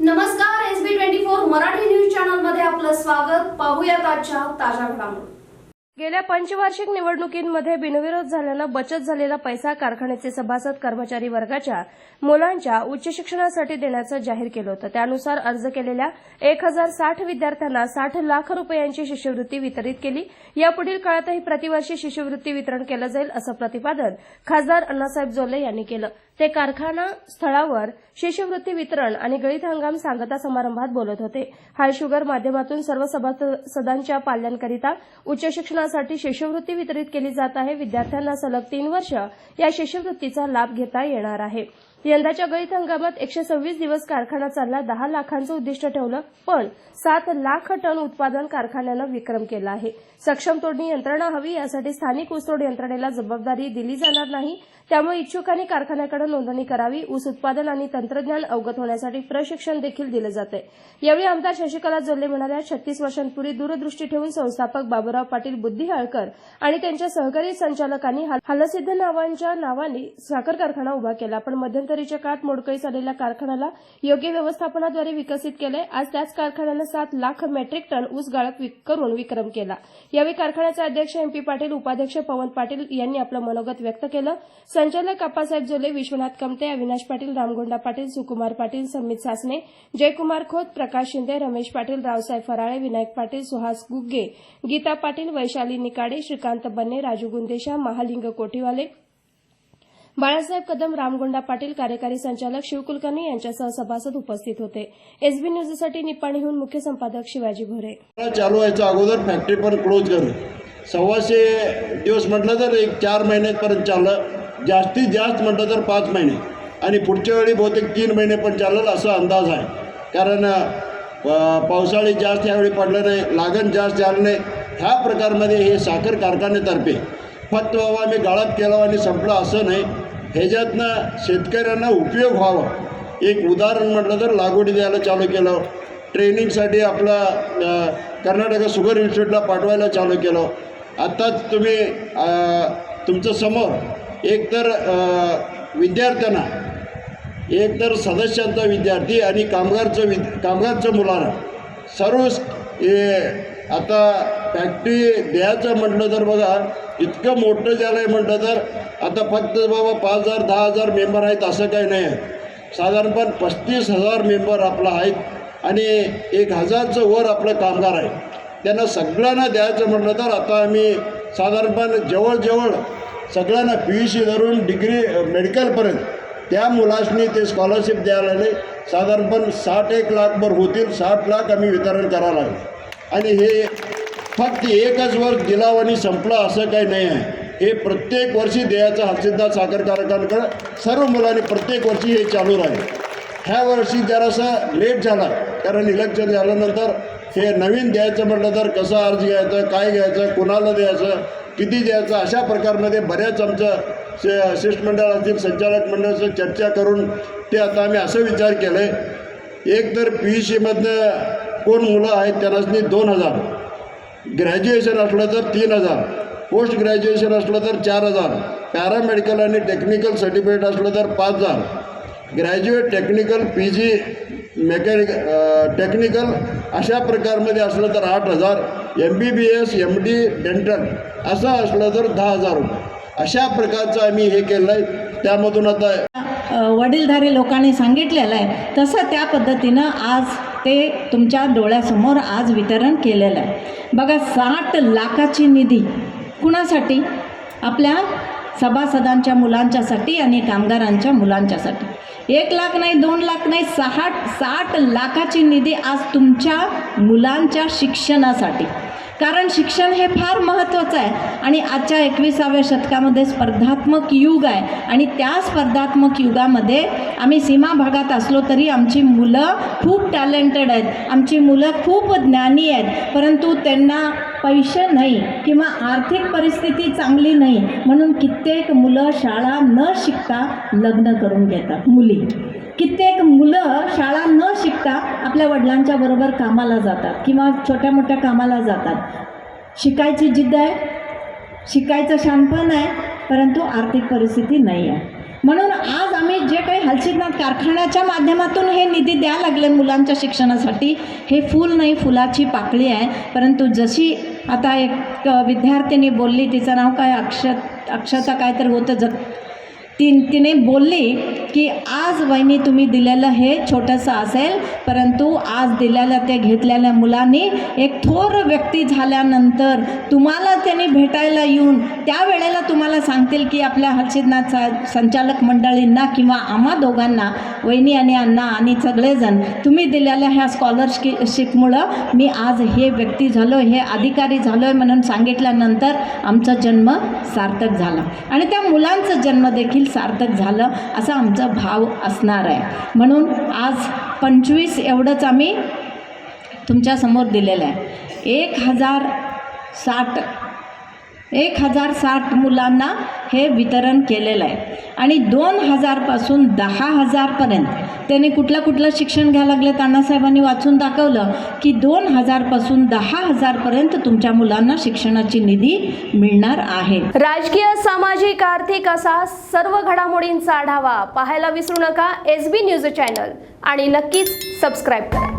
नमस्कार S B twenty four Marathi news चॅनलमध्ये आपलं स्वागत. पाहूयात आजच्या ताज्या घडामोडी. गेल्या पंचवार्षिक निवडणुकीमध्ये बिनविरोध झाल्यानं बचत झालेला पैसा कारखान्याचे सभासद कर्मचारी वर्गाच्या मुलांच्या उच्च शिक्षणासाठी देण्याचं जाहीर केलं होतं. त्यानुसार अर्ज केलेल्या एक हजार साठ विद्यार्थ्यांना साठ लाख रुपयांची शिष्यवृत्ती वितरित केली. यापुढील काळातही प्रतिवर्षी शिष्यवृत्ती वितरण केलं जाईल असं प्रतिपादन खासदार अण्णासाहेब जोले यांनी केलं. ते कारखाना स्थळावर शिष्यवृत्ती वितरण आणि गळीत हंगाम सांगता समारंभात बोलत होते. हाय शुगर माध्यमातून सर्व सभासदांच्या पाल्यांकरिता उच्च शिक्षणासाठी शिष्यवृत्ती वितरित केली जात आहे. विद्यार्थ्यांना सलग तीन वर्ष या शिष्यवृत्तीचा लाभ घेता येणार आहे. यंदाच्या गळीत हंगामात एकशे सव्वीस दिवस कारखाना चालला दहा लाखांचं उद्दिष्ट ठेवलं पण सात लाख टन उत्पादन कारखान्यानं विक्रम केला आहे. सक्षम तोडणी यंत्रणा हवी यासाठी स्थानिक ऊसतोड यंत्रणेला जबाबदारी दिली जाणार नाही. त्यामुळे इच्छुकांनी कारखान्याकडे नोंदणी करावी ऊस उत्पादन आणि तंत्रज्ञान अवगत होण्यासाठी प्रशिक्षण देखील दिलं जाते यावेळी आमदार शशिकला जोल्ले म्हणाल्या छत्तीस वर्षांपूर्वी दूरदृष्टी ठेवून संस्थापक बाबूराव पाटील बुद्धिहाळकर आणि त्यांच्या सहकारी संचालकांनी हलसिद्ध नावांच्या नावाने साखर कारखाना उभा केला पण मध्यंतरीच्या काळात मोडकळीस आलेल्या कारखान्याला योग्य व्यवस्थापनाद्वारे विकसित केले. आज त्याच कारखान्यानं सात लाख मेट्रिक टन ऊस गाळप विक- करून विक्रम केला. यावेळी कारखान्याचे अध्यक्ष एम पी पाटील उपाध्यक्ष पवन पाटील यांनी आपलं मनोगत व्यक्त केलं. संचालक अप्पासाहेब जोले विश्वनाथ कमते अविनाश पाटील रामगोंडा पाटील सुकुमार पाटील समित सासने जयकुमार खोत प्रकाश शिंदे रमेश पाटील रावसाहेब फराळे विनायक पाटील सुहास गुग्गे गीता पाटील वैशाली निकाडे श्रीकांत बन्ने राजू गुंदेशा महालिंग कोठीवाले बाळासाहेब कदम रामगोंडा पाटील कार्यकारी संचालक शिव कुलकर्णी यांच्यासह सभासद उपस्थित होते. एसबी न्यूजसाठी निपाणीहून मुख्य संपादक शिवाजी भोरे. चालू व्हायच्या अगोदर फॅक्टरी पण क्लोज करू. सव्वाशे दिवस म्हटलं तर एक चार महिन्यापर्यंत चाललं. जास्तीत जास्त म्हटलं तर पाच महिने. आणि पुढच्या वेळी बहुतेक तीन महिने पण चालेल असा अंदाज आहे. कारण पावसाळी जास्त यावेळी पडलं नाही लागण जास्त झालं नाही. ह्या प्रकारमध्ये हे साखर कारखान्यातर्फे फक्त बाबा आम्ही गाळप केलं आणि संपलं असं नाही. ह्याच्यातनं शेतकऱ्यांना उपयोग व्हावा. एक उदाहरण म्हटलं तर लागवडी द्यायला चालू केलं. ट्रेनिंगसाठी आपला कर्नाटक शुगर इन्स्टिट्यूटला पाठवायला चालू केलं. आत्ताच तुम्ही अ, तुमचं समोर एकतर अ, विद्यार्थ्यांना एकतर सदस्यांचा विद्यार्थी आणि कामगारचं विद कामगारचं मुलांना सर्व आता फॅक्टरी द्यायचं म्हटलं तर बघा इतकं मोठं झालं आहे म्हटलं तर आता फक्त बाबा पाच हजार दहा हजार मेंबर आहेत असं काही नाही. आहे साधारणपण पस्तीस हजार मेंबर आपला आहेत आणि एक हजारचं वर आपलं कामगार आहे. त्यांना सगळ्यांना द्यायचं म्हटलं तर आता आम्ही साधारणपण जवळजवळ सगळ्यांना पी यू सी धरून डिग्री मेडिकलपर्यंत त्या मुलासनी ते स्कॉलरशिप द्यायला लागले. साधारणपण साठ एक लाखभर होतील साठ लाख आम्ही वितरण करायला लागले. आणि हे फक्त एकच वर्ष दिलाव आणि संपला असं काही नाही आहे. हे प्रत्येक वर्षी देयाचा हसिद्धार साखर कारखान्याकडं सर्व मुलांनी प्रत्येक वर्षी हे चालू राहील. ह्या वर्षी जरासा लेट झाला कारण इलेक्शन झाल्यानंतर हे नवीन द्यायचं म्हटलं तर कसा अर्ज घ्यायचा काय घ्यायचं कुणाला द्यायचं किती द्यायचं अशा प्रकारमध्ये बऱ्याच आमचं शे शिष्टमंडळ असतील संचालक मंडळाचं चर्चा करून ते आता आम्ही असं विचार केलं आहे एक तर पी यू सीमधनं कोण मुलं आहेत त्यांनाच दोन हजार. ग्रॅज्युएशन असलं तर तीन हजार. पोस्ट ग्रॅज्युएशन असलं तर चार हजार. पॅरामेडिकल आणि टेक्निकल सर्टिफिकेट असलं तर पाच हजार. Graduate technical P G mechanic technical अशा प्रकारमध्ये असलं तर आठ हजार. M B B S M D dental असं असलं तर दहा हजार रुपये. अशा प्रकारचं आम्ही हे केलं आहे त्यामधून आता वडीलधारी लोकांनी सांगितलेलं आहे. तसं त्या पद्धतीनं आज ते तुमच्या डोळ्यासमोर आज वितरण केलेलं आहे. बघा साठ लाखाची निधी कुणासाठी? आपल्या सभासदांच्या मुलांच्यासाठी आणि कामगारांच्या मुलांच्यासाठी. एक लाख नाही दोन लाख नाही सहा साठ लाखाची निधी आज तुमच्या मुलांच्या शिक्षणासाठी. कारण शिक्षण हे फार महत्त्वाचं आहे. आणि आजच्या एकविसाव्या शतकामध्ये स्पर्धात्मक युग आहे. आणि त्या स्पर्धात्मक युगामध्ये आम्ही सीमा भागात असलो तरी आमची मुलं खूप टॅलेंटेड आहेत. आमची मुलं खूप ज्ञानी आहेत. परंतु त्यांना पैसे नाही किंवा आर्थिक परिस्थिती चांगली नाही म्हणून कित्येक मुलं शाळा न शिकता लग्न करून घेतात. मुली. कित्येक मुलं शाळा न शिकता आपल्या वडिलांच्या बरोबर कामाला जातात किंवा छोट्या मोठ्या कामाला जातात. शिकायची जिद्द आहे शिकायचं शानपण आहे परंतु आर्थिक परिस्थिती नाही आहे. म्हणून आज आम्ही जे काही हलसिदनाथ कारखान्याच्या माध्यमातून हे निधी द्यायला लागले मुलांच्या शिक्षणासाठी हे फूल नाही फुलाची पाकळी आहे. परंतु जशी आता एक विद्यार्थिनी बोलली तिचं नाव काय अक्षत अक्षता काय तर होतं जग ती तिने बोलली की आज वहिनी तुम्ही दिलेलं हे छोटंसं असेल परंतु आज दिलेलं ते घेतलेल्या मुलांनी एक थोर व्यक्ती झाल्यानंतर तुम्हाला त्यांनी भेटायला येऊन त्यावेळेला तुम्हाला सांगतील की आपल्या हर्षिदनाथ सा संचालक मंडळींना किंवा आम्हा दोघांना वहिनी आणि अण्णा आणि सगळेजण तुम्ही दिलेल्या ह्या स्कॉलरशिपमुळं मी आज हे व्यक्ती झालो हे अधिकारी झालो आहे म्हणून सांगितल्यानंतर आमचा जन्म सार्थक झाला. आणि त्या मुलांचं जन्म देखील सार्थक झालं असं आमचं भाव असणार आहे. म्हणून आज पंचवीस एवढंच आम्ही तुमच्यासमोर दिलेलं आहे. एक हजार साठ एक हजार साठ मुलांना हे वितरण केलेलं आहे. आणि दोन हजारपासून दहा हजारपर्यंत त्याने कुठलं कुठलं शिक्षण घ्यायला लागलं? अण्णासाहेबांनी वाचून दाखवलं की दोन हजारपासून दहा हजारपर्यंत तुमच्या मुलांना शिक्षणाची निधी मिळणार आहे. राजकीय सामाजिक आर्थिक असा सर्व घडामोडींचा आढावा पाहायला विसरू नका. S B news channel. आणि नक्कीच सबस्क्राईब करा.